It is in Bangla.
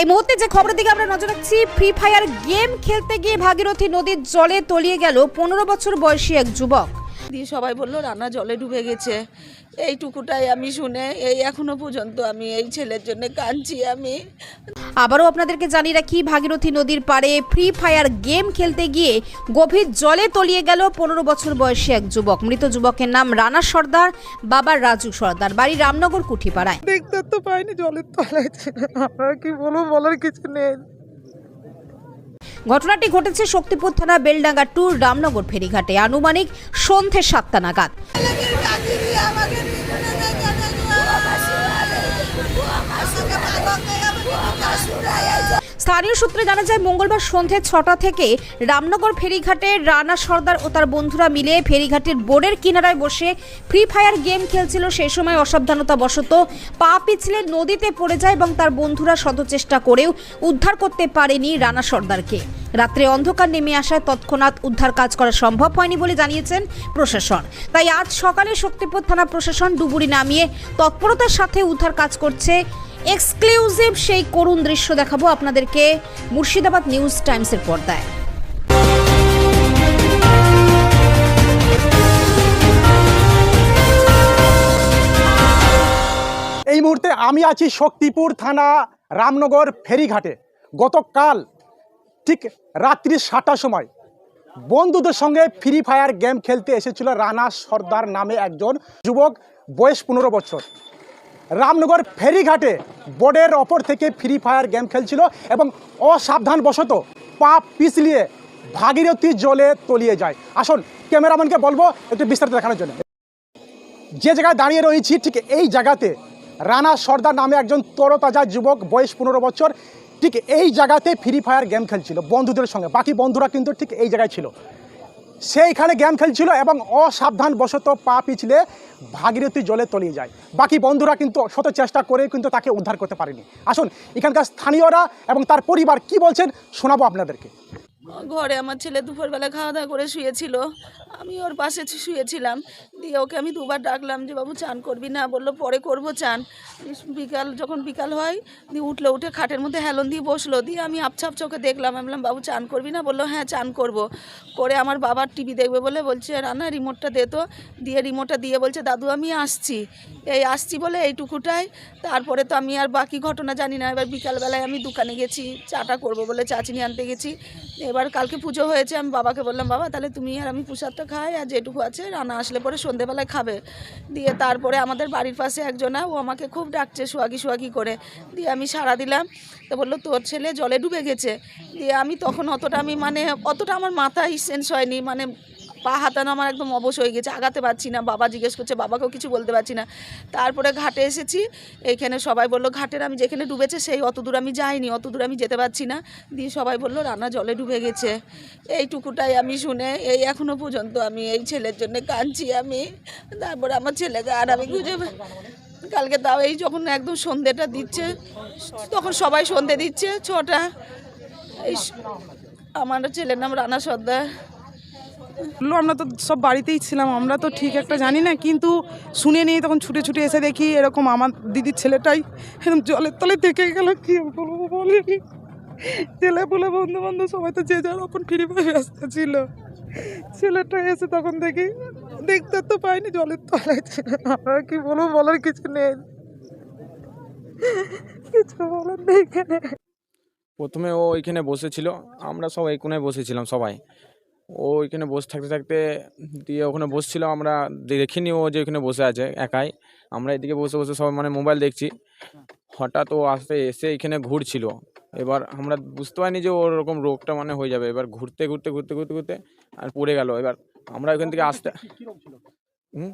এই মুহূর্তে যে খবরের দিকে আমরা নজর রাখছি ফ্রি ফায়ার গেম খেলতে গিয়ে ভাগীরথী নদীর জলে তলিয়ে গেল পনেরো বছর বয়সী এক যুবক। দিয়ে সবাই বলল রান্না জলে ডুবে গেছে। এইটুকুটাই আমি শুনে এই এখনও পর্যন্ত আমি এই ছেলের জন্য কাঁদছি আমি। আবারও আপনাদেরকে জানিয়ে রাখি ভাগীরথী নদীর পাড়ে ফ্রি ফায়ার গেম খেলতে গিয়ে গভীর জলে তলিয়ে গেল পনেরো বছর বয়সী এক যুবক। মৃত যুবকের নাম রানা সর্দার বাবা রাজু সর্দার। বাড়ি রামনগর কুঠিপাড়ায়। দেখতে তো পাইনি জলের তলায় আমরা কি বলব বলার কিছু নেই। ঘটনাটি ঘটেছে শক্তিপুর থানা বেলডাঙ্গা টু রামনগর ফেরিঘাটে। আনুমানিক সন্ধে সাতটা নাগাদ। স্থানীয় সূত্রে জানা যায়, মঙ্গলবার সন্ধে ছটা থেকে রামনগর ফেরিঘাটে রানা সর্দার ও তার বন্ধুরা মিলে ফেরিঘাটের বোর্ডের কিনারায় বসে ফ্রি ফায়ার গেম খেলছিল। সেই সময় অসাবধানতা বশত পা পিছলে নদীতে পড়ে যায় এবং তার বন্ধুরা শত চেষ্টা করেও উদ্ধার করতে পারেনি রানা সর্দারকে। রাত্রে অন্ধকার নেমে আসায় তৎক্ষণাৎ উদ্ধার কাজ করা সম্ভব হয়নি বলে জানিয়েছেন প্রশাসন। তাই আজ সকালে শক্তিপুর থানা প্রশাসন ডুবুরি নামিয়ে তৎপরতার সাথে উদ্ধার কাজ করছে এক্সক্লুসিভ সেই করুণ দৃশ্য দেখাবো আপনাদেরকে মুর্শিদাবাদ নিউজ টাইমসের পর্দায়। এই মুহূর্তে আমি আছি শক্তিপুর থানা রামনগর ফেরিঘাটে। গতকাল ঠিক রাত্রি সাতটার সময় বন্ধুদের সঙ্গে ফ্রি ফায়ার গেম খেলতে এসেছিল রানা সর্দার নামে একজন যুবক, বয়স পনেরো বছর। রামনগর ফেরিঘাটে বোর্ডের ওপর থেকে ফ্রি ফায়ার গেম খেলছিল এবং অসাবধানবশত পা পিছলিয়ে ভাগীরথী জলে তলিয়ে যায়। আসুন, ক্যামেরাম্যানকে বলব একটু বিস্তারিত দেখানোর জন্য। যে জায়গায় দাঁড়িয়ে রয়েছি, ঠিক এই জায়গাতে রানা সর্দার নামে একজন তরতাজা যুবক, বয়স পনেরো বছর, ঠিক এই জায়গাতে ফ্রি ফায়ার গেম খেলছিল বন্ধুদের সঙ্গে। বাকি বন্ধুরা কিন্তু ঠিক এই জায়গায় ছিল। সেইখানে গেম খেলছিল এবং অসাবধান বশত পা পিছলে ভাগীরথী জলে তলিয়ে যায়। বাকি বন্ধুরা কিন্তু শত চেষ্টা করে কিন্তু তাকে উদ্ধার করতে পারেনি। আসুন, এখানকার স্থানীয়রা এবং তার পরিবার কি বলছেন শোনাবো আপনাদেরকে। ঘরে আমার ছেলে দুপুরবেলা খাওয়া দাওয়া করে শুয়েছিল। আমি ওর পাশে শুয়েছিলাম। দিয়ে ওকে আমি দুবার ডাকলাম যে, বাবু, চান করবি না? বলল, পরে করব চান। বিকাল, যখন বিকাল হয়, দিয়ে উঠল, উঠে খাটের মধ্যে হেলন দিয়ে বসল। দিয়ে আমি আপছাপ চোখে দেখলাম, আমি বললাম, বাবু, চান করবি না? বলল হ্যাঁ চান করব। করে আমার বাবার টিভি দেখবে বলে বলছে, রান্না রিমোটটা দে তো। দিয়ে রিমোটটা দিয়ে বলছে, দাদু, আমি আসছি। এই আসছি বলে এইটুকুটাই। তারপরে তো আমি আর বাকি ঘটনা জানি না। এবার বিকালবেলায় আমি দোকানে গেছি, চাটা করব বলে চা চিনি আনতে গেছি। এবার কালকে পুজো হয়েছে, আমি বাবাকে বললাম, বাবা, তাহলে তুমি আর আমি প্রসাদটা খাই আর যেটুকু আছে রান্না আসলে পরে সন্ধেবেলায় খাবে। দিয়ে তারপরে আমাদের বাড়ির পাশে একজনা ও আমাকে খুব ডাকছে সোয়াগি সোয়াগি করে। দিয়ে আমি সাড়া দিলাম, তো বলল, তোর ছেলে জলে ডুবে গেছে। দিয়ে আমি তখন অতটা আমি মানে অতটা আমার মাথায় সেন্স হয়নি মানে পা হাতানো আমার একদম অবশ হয়ে গেছে, আগাতে পারছি না। বাবা জিজ্ঞেস করছে, বাবাকেও কিছু বলতে পারছি না। তারপরে ঘাটে এসেছি, এইখানে সবাই বলল, ঘাটের আমি যেখানে ডুবেছে সেই অত দূর আমি যাইনি, অত দূর আমি যেতে পারছি না। দিয়ে সবাই বলল, রান্না জলে ডুবে গেছে। এইটুকুটাই আমি শুনে, এই এখনও পর্যন্ত আমি এই ছেলের জন্য কাঁদছি আমি। তারপরে আমার ছেলেকে আর আমি খুঁজে কালকে তাও এই যখন একদম সন্ধেটা দিচ্ছে, তখন সবাই সন্ধে দিচ্ছে, ছটা। এই আমার ছেলের নাম রানা সর্দার। আমরা তো সব বাড়িতেই ছিলাম, আমরা তো ঠিক একটা জানি না। কিন্তু শুনে নিয়ে তখন ছুটে ছুটে এসে দেখি এরকম আমার দিদির ছেলেটাই এরকম জলের তলে থেকে গেল, কি বলব বলিনি ছেলে বলে বন্ধু বান্ধব সবাই তো যে যার আপন ফিরে পায়ে ব্যস্ত ছিল। ছেলেটা এসে তখন দেখি, দেখতে তো পাইনি জলের ছিল। আমরা কি বলব বলার কিছু নেই। কিছু বলার নেই এখানে। প্রথমে ও ওইখানে বসেছিল, আমরা সব এই কোনায় বসেছিলাম সবাই। ও ওইখানে বসে থাকতে থাকতে দিয়ে ওখানে বসছিল আমরা দেখিনি ও যে ওইখানে বসে আছে একাই। আমরা এদিকে বসে বসে সবাই মানে মোবাইল দেখছি। হঠাৎ ও আসতে এসে এখানে ঘুরছিল। এবার আমরা বুঝতে পারিনি যে ওর ওরকম রোগটা মানে হয়ে যাবে। এবার ঘুরতে ঘুরতে ঘুরতে ঘুরতে ঘুরতে আর পড়ে গেল। এবার আমরা ওইখান থেকে আসতে হুম?